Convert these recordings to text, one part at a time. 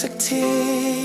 สักที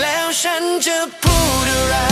แล้วฉันจะพูดอะไร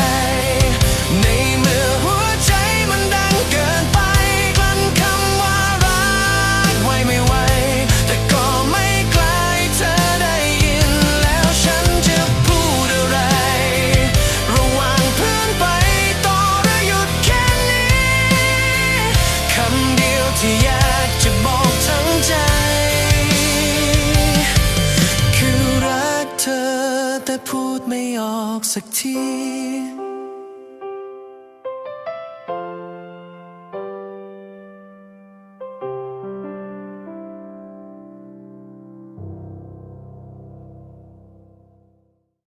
แต่พูดไม่ออกสักที